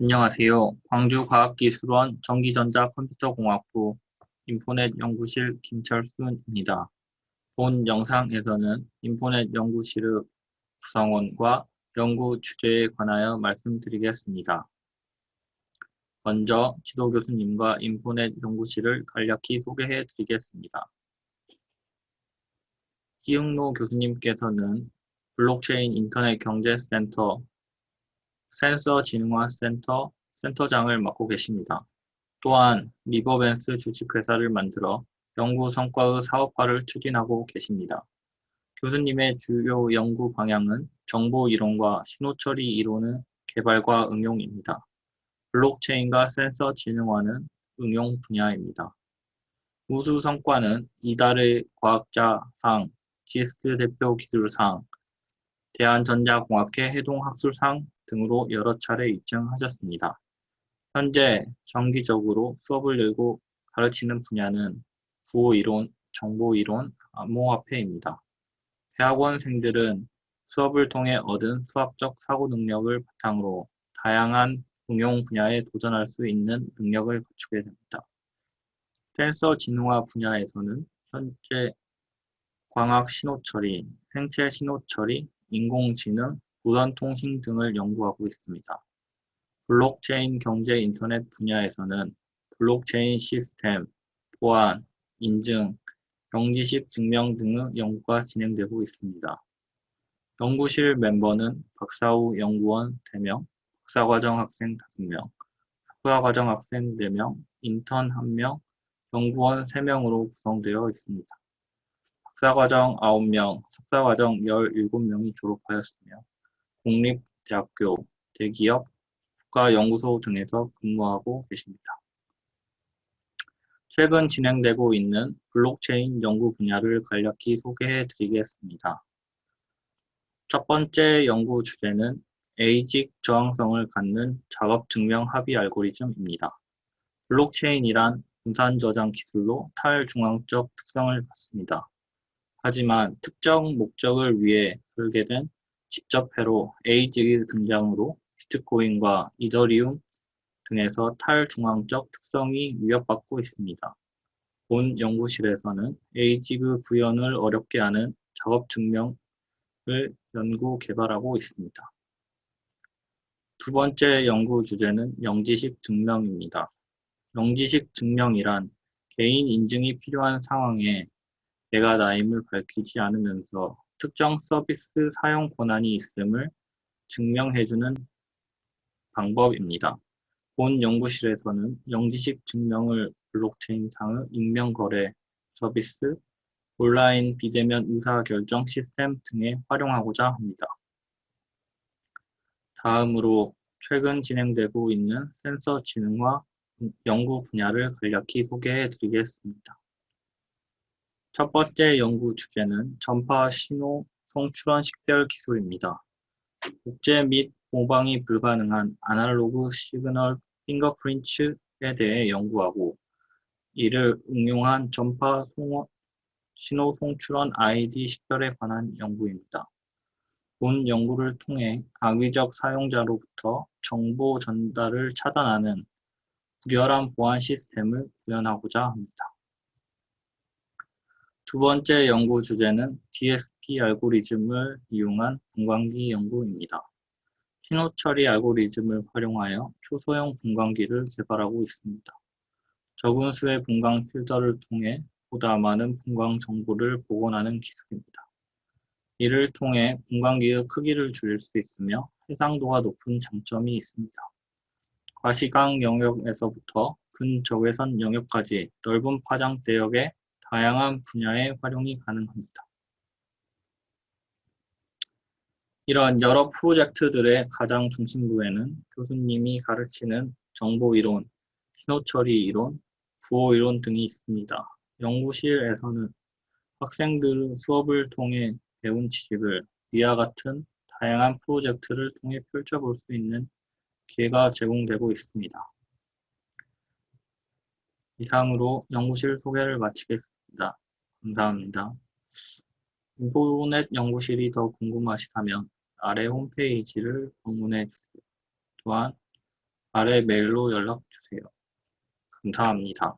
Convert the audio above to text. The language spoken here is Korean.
안녕하세요. 광주과학기술원 전기전자컴퓨터공학부 인포넷 연구실 김철순입니다. 본 영상에서는 인포넷 연구실의 구성원과 연구 주제에 관하여 말씀드리겠습니다. 먼저 지도 교수님과 인포넷 연구실을 간략히 소개해 드리겠습니다. 이흥로 교수님께서는 블록체인 인터넷 경제센터 센서 진흥화 센터 센터장을 맡고 계십니다. 또한 리버벤스 주식회사를 만들어 연구 성과의 사업화를 추진하고 계십니다. 교수님의 주요 연구 방향은 정보 이론과 신호 처리 이론의 개발과 응용입니다. 블록체인과 센서 진흥화는 응용 분야입니다. 우수 성과는 이달의 과학자상, 지스트 대표 기술상, 대한전자공학회 해동학술상 등으로 여러 차례 입증하셨습니다. 현재 정기적으로 수업을 열고 가르치는 분야는 구호이론, 정보이론, 암호화폐입니다. 대학원생들은 수업을 통해 얻은 수학적 사고 능력을 바탕으로 다양한 응용 분야에 도전할 수 있는 능력을 갖추게 됩니다. 센서 진흥화 분야에서는 현재 광학 신호 처리, 생체 신호 처리, 인공지능, 무선통신 등을 연구하고 있습니다. 블록체인 경제 인터넷 분야에서는 블록체인 시스템, 보안, 인증, 경지식 증명 등의 연구가 진행되고 있습니다. 연구실 멤버는 박사후 연구원 3명, 박사과정 학생 5명, 석사과정 학생 4명, 인턴 1명, 연구원 3명으로 구성되어 있습니다. 박사과정 9명, 석사과정 17명이 졸업하였으며 공립대학교, 대기업, 국가연구소 등에서 근무하고 계십니다. 최근 진행되고 있는 블록체인 연구 분야를 간략히 소개해 드리겠습니다. 첫 번째 연구 주제는 에이직 저항성을 갖는 작업 증명 합의 알고리즘입니다. 블록체인이란 분산 저장 기술로 탈중앙적 특성을 갖습니다. 하지만 특정 목적을 위해 설계된 직접회로 에이직의 등장으로 비트코인과 이더리움 등에서 탈중앙적 특성이 위협받고 있습니다. 본 연구실에서는 에이직의 구현을 어렵게 하는 작업 증명을 연구 개발하고 있습니다. 두 번째 연구 주제는 영지식 증명입니다. 영지식 증명이란 개인 인증이 필요한 상황에 내가 나임을 밝히지 않으면서 특정 서비스 사용 권한이 있음을 증명해주는 방법입니다. 본 연구실에서는 영지식 증명을 블록체인상의 익명거래 서비스, 온라인 비대면 의사결정 시스템 등에 활용하고자 합니다. 다음으로 최근 진행되고 있는 센서 지능화 연구 분야를 간략히 소개해 드리겠습니다. 첫 번째 연구 주제는 전파 신호 송출원 식별 기술입니다. 복제 및 모방이 불가능한 아날로그 시그널 핑거프린츠에 대해 연구하고 이를 응용한 전파 신호 송출원 ID 식별에 관한 연구입니다. 본 연구를 통해 악의적 사용자로부터 정보 전달을 차단하는 부결한 보안 시스템을 구현하고자 합니다. 두 번째 연구 주제는 DSP 알고리즘을 이용한 분광기 연구입니다. 신호 처리 알고리즘을 활용하여 초소형 분광기를 개발하고 있습니다. 적은 수의 분광 필터를 통해 보다 많은 분광 정보를 복원하는 기술입니다. 이를 통해 분광기의 크기를 줄일 수 있으며 해상도가 높은 장점이 있습니다. 과시광 영역에서부터 근적외선 영역까지 넓은 파장 대역에 다양한 분야에 활용이 가능합니다. 이런 여러 프로젝트들의 가장 중심부에는 교수님이 가르치는 정보 이론, 신호 처리 이론, 부호이론 등이 있습니다. 연구실에서는 학생들 수업을 통해 배운 지식을 위와 같은 다양한 프로젝트를 통해 펼쳐볼 수 있는 기회가 제공되고 있습니다. 이상으로 연구실 소개를 마치겠습니다. 있습니다. 감사합니다. 인포넷 연구실이 더 궁금하시다면 아래 홈페이지를 방문해 주세요. 또한 아래 메일로 연락 주세요. 감사합니다.